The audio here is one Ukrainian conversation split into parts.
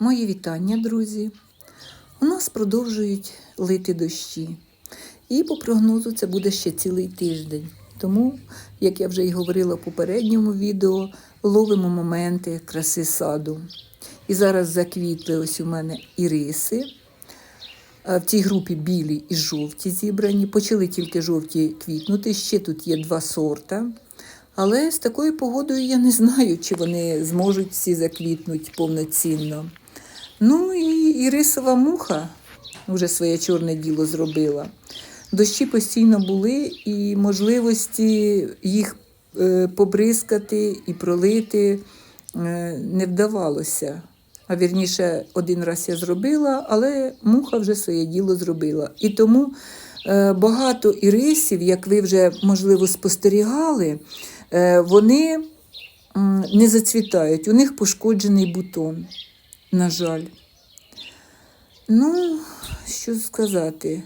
Мої вітання, друзі. У нас продовжують лити дощі. І по прогнозу це буде ще цілий тиждень. Тому, як я вже і говорила в попередньому відео, ловимо моменти краси саду. І зараз заквітли ось у мене іриси. В цій групі білі і жовті зібрані. Почали тільки жовті квітнути. Ще тут є два сорта. Але з такою погодою я не знаю, чи вони зможуть всі заквітнути повноцінно. Ну і ірисова муха вже своє чорне діло зробила. Дощі постійно були, і можливості їх е, побризкати і пролити е, не вдавалося. А вірніше, один раз я зробила, але муха вже своє діло зробила. І тому е, багато ірисів, як ви вже можливо спостерігали, вони не зацвітають. У них пошкоджений бутон, на жаль. Ну, що сказати.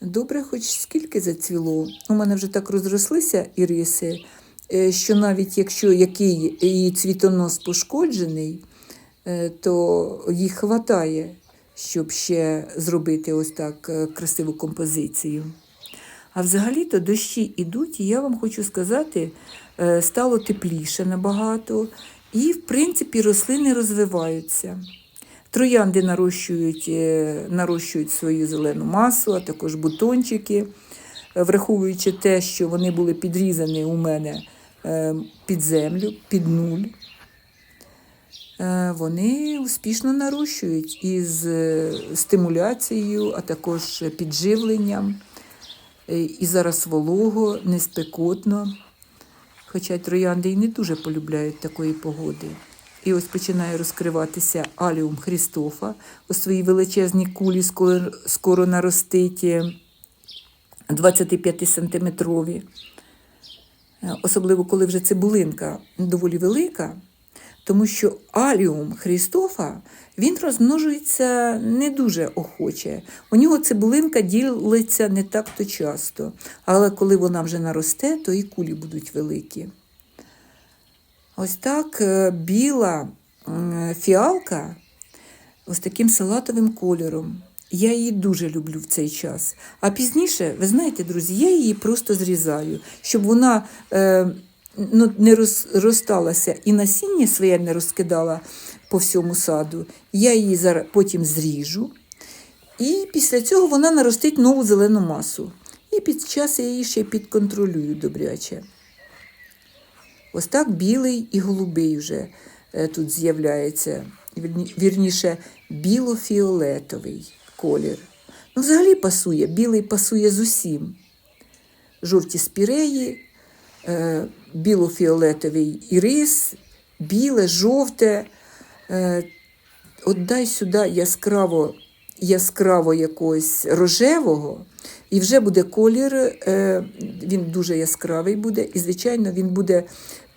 Добре, хоч скільки зацвіло. У мене вже так розрослися іриси, е, що навіть якщо який її цвітонос пошкоджений, е, то їх хватає, щоб ще зробити ось так е, красиву композицію. А взагалі-то дощі йдуть, і я вам хочу сказати, стало тепліше набагато, і, в принципі, рослини розвиваються. Троянди нарощують, е, нарощують свою зелену масу, а також бутончики, враховуючи те, що вони були підрізані у мене е, під землю, під нуль. Е, Вони успішно нарощують із стимуляцією, а також підживленням. І зараз волого, не спекотно. Хоча троянди й не дуже полюбляють такої погоди. І ось починає розкриватися аліум Христофа У своїй величезній кулі скоро, скоро наростить 25-сантиметрові. Е, Особливо, коли вже цибулинка доволі велика, тому що аліум Хрістофа він розмножується не дуже охоче. У нього цибулинка ділиться не так-то часто, але коли вона вже наросте, то і кулі будуть великі. Ось так е, біла фіалка ось таким салатовим кольором. Я її дуже люблю в цей час. А пізніше, ви знаєте, друзі, я її просто зрізаю, щоб вона е, ну, не розросталася і насіння своє не розкидала по всьому саду. Я її зараз потім зріжу. І після цього вона наростить нову зелену масу. І під час я її ще підконтролюю добряче. Ось так білий і голубий вже е, тут з'являється. Вірніше, біло-фіолетовий колір. Ну, взагалі пасує, білий пасує з усім. Жовті спіреї, біло-фіолетовий ірис, біле, жовте. Е, от дай сюди яскраво, яскраво якогось рожевого, і вже буде колір, е, він дуже яскравий буде, і, звичайно, він буде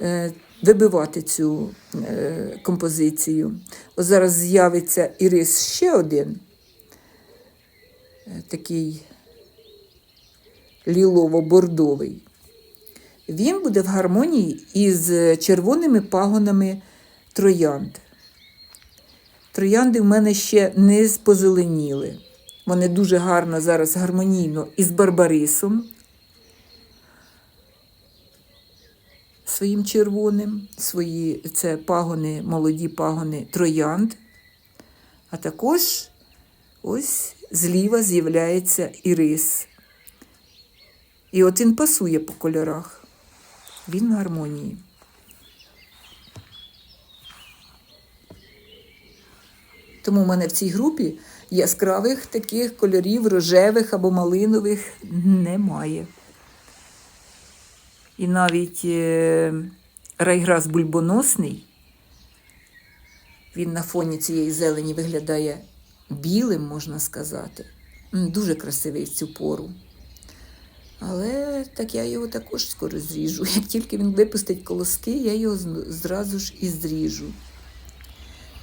е, вибивати цю е, композицію. Ось зараз з'явиться ірис ще один, е, такий лілово-бордовий. Він буде в гармонії із червоними пагонами троянд. Троянди в мене ще не позеленіли. Вони дуже гарно зараз гармонійно із барбарисом своїм червоним, свої це пагони, молоді пагони троянд. А також ось зліва з'являється ірис. І от він пасує по кольорах. Він в гармонії. Тому в мене в цій групі яскравих таких кольорів, рожевих або малинових немає. І навіть е, райграс бульбоносний, він на фоні цієї зелені виглядає білим, можна сказати. Дуже красивий в цю пору. Але так я його також скоро зріжу. Як тільки він випустить колоски, я його зразу ж і зріжу.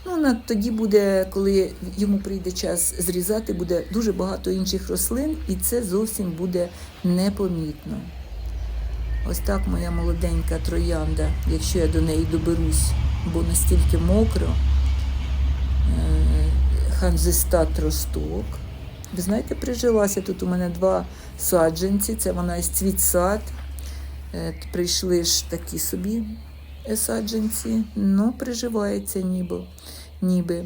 Ну, тоді буде, коли йому прийде час зрізати, буде дуже багато інших рослин, і це зовсім буде непомітно. Ось так моя молоденька троянда, якщо я до неї доберусь, бо настільки мокро, ханзистат росток. Ви знаєте, прижилася тут у мене два саджанці. Це вона із цвітсад. Е, Прийшли ж такі собі е, саджанці, ну, приживається ніби. ніби.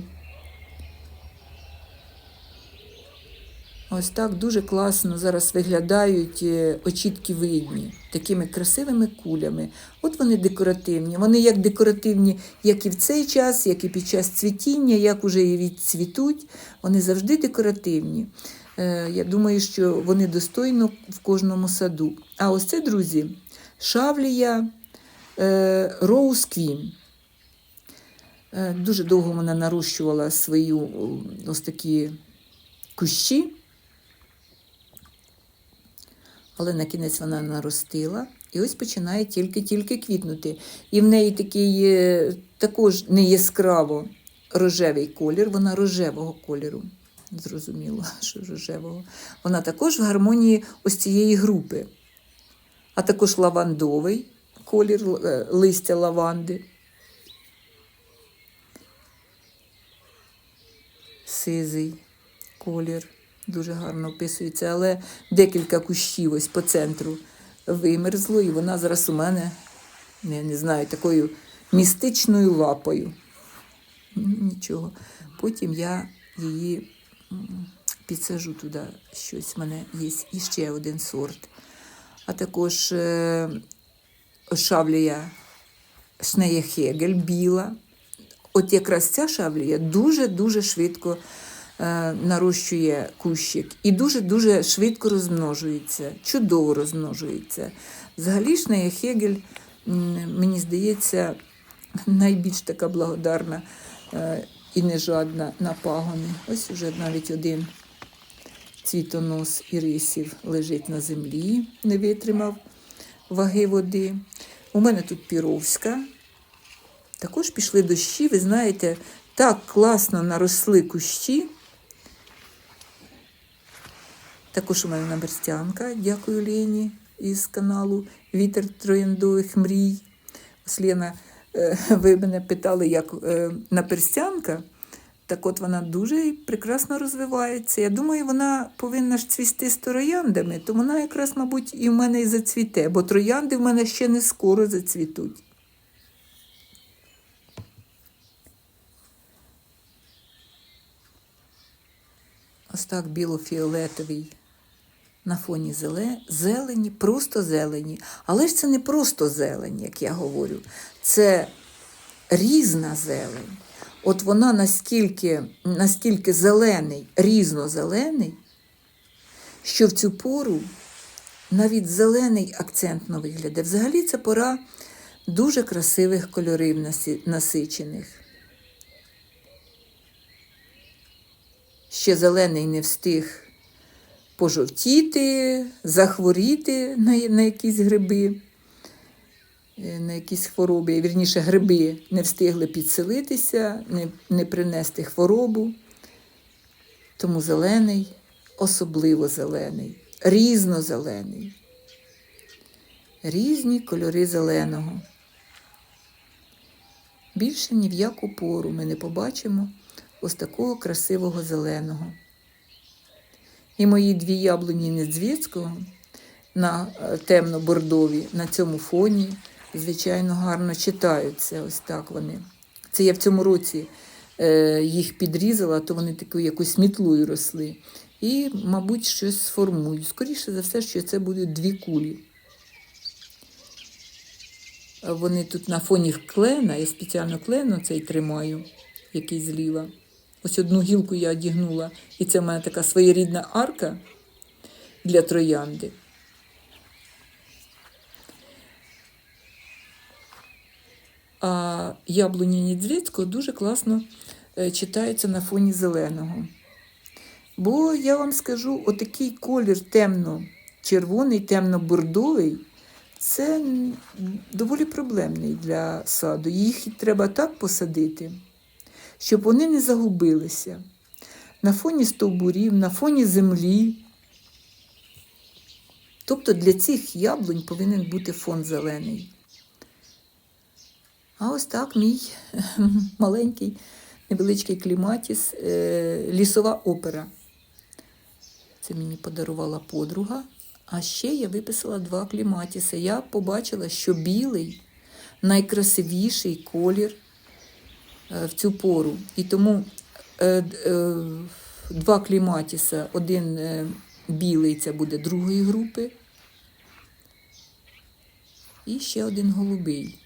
Ось так дуже класно зараз виглядають е, очітки видні, такими красивими кулями. От вони декоративні. Вони як декоративні, як і в цей час, як і під час цвітіння, як уже і відцвітуть. Вони завжди декоративні. Е, Я думаю, що вони достойно в кожному саду. А ось це, друзі, шавлія Роуз Квін. Е, Дуже довго вона нарощувала свої ось такі кущі, але на кінець вона наростила і ось починає тільки-тільки квітнути. І в неї такий е, також не яскраво рожевий колір, вона рожевого кольору. Зрозуміло, що рожевого. Вона також в гармонії ось цієї групи. А також лавандовий колір е, листя лаванди. Сизий колір дуже гарно описується, але декілька кущів ось по центру вимерзло, і вона зараз у мене, я не знаю, такою містичною лапою. Нічого. Потім я її підсажу туди щось. У мене є іще один сорт. А також е, шавлія Шнея Хегель біла. От якраз ця шавлія дуже-дуже швидко нарощує кущик і дуже-дуже швидко розмножується, чудово розмножується. Взагалі Шнея Хегель, мені здається, найбільш така благодарна е, і нежадна на пагони. Ось уже навіть один цвітонос ірисів лежить на землі, не витримав ваги води. У мене тут піровська. Також пішли дощі, ви знаєте, так класно наросли кущі. Також у мене наперстянка, дякую Лені із каналу Вітер трояндових мрій. Ось Лена, е, ви мене питали, як е, наперстянка. Так от вона дуже прекрасно розвивається. Я думаю, вона повинна ж цвісти з трояндами, то вона якраз, мабуть, і в мене і зацвіте, бо троянди в мене ще не скоро зацвітуть. Ось так біло-фіолетовий на фоні зеле... зелені, просто зелені. Але ж це не просто зелень, як я говорю. Це різна зелень. От вона наскільки, наскільки зелений, різнозелений, що в цю пору навіть зелений акцентно виглядає. Взагалі це пора дуже красивих кольорів насичених. Ще зелений не встиг пожовтіти, захворіти на, на якісь гриби, е, на якісь хвороби. Вірніше, гриби не встигли підселитися, не, не принести хворобу. Тому зелений, особливо зелений, різнозелений. Різні кольори зеленого. Більше ні в яку пору ми не побачимо ось такого красивого зеленого. І мої дві яблуні Недзвіцького на е, темно-бордові на цьому фоні, звичайно, гарно читаються. Ось так вони. Це я в цьому році е, їх підрізала, то вони такою якось мітлою росли. І, мабуть, щось сформують. Скоріше за все, що це будуть дві кулі. Вони тут на фоні клена, я спеціально клен цей тримаю, який зліва. Ось одну гілку я одігнула, і це в мене така своєрідна арка для троянди. А яблуні Нідзвіцького дуже класно е, читається на фоні зеленого. Бо я вам скажу, отакий колір темно-червоний, темно-бордовий це доволі проблемний для саду. Їх треба так посадити, щоб вони не загубилися на фоні стовбурів, на фоні землі. Тобто для цих яблунь повинен бути фон зелений. А ось так мій маленький невеличкий кліматіс, е, лісова опера. Це мені подарувала подруга. А ще я виписала два кліматіси. Я побачила, що білий найкрасивіший колір в цю пору. І тому е, е, два кліматіса, один е, білий це буде другої групи, і ще один голубий.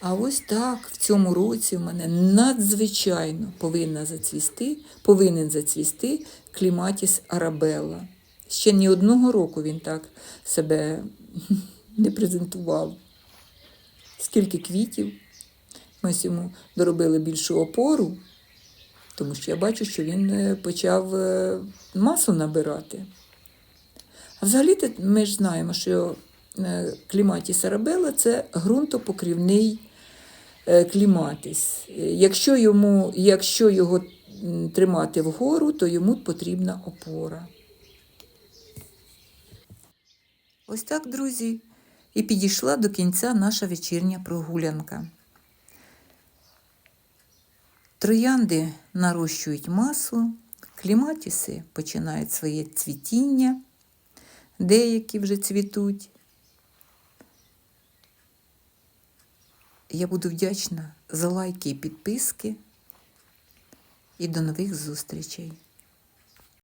А ось так в цьому році в мене надзвичайно повинна зацвісти, повинен зацвісти кліматіс Арабелла. Ще ні одного року він так себе не презентував. Скільки квітів. Ми йому доробили більшу опору, тому що я бачу, що він е, почав е, масу набирати. А взагалі ми ж знаємо, що е, кліматіс Арабелла це ґрунтопокрівний кліматис. Якщо, йому, якщо його тримати вгору, то йому потрібна опора. Ось так, друзі, і підійшла до кінця наша вечірня прогулянка. Троянди нарощують масу, кліматіси починають своє цвітіння, деякі вже цвітуть. Я буду вдячна за лайки і підписки. І до нових зустрічей!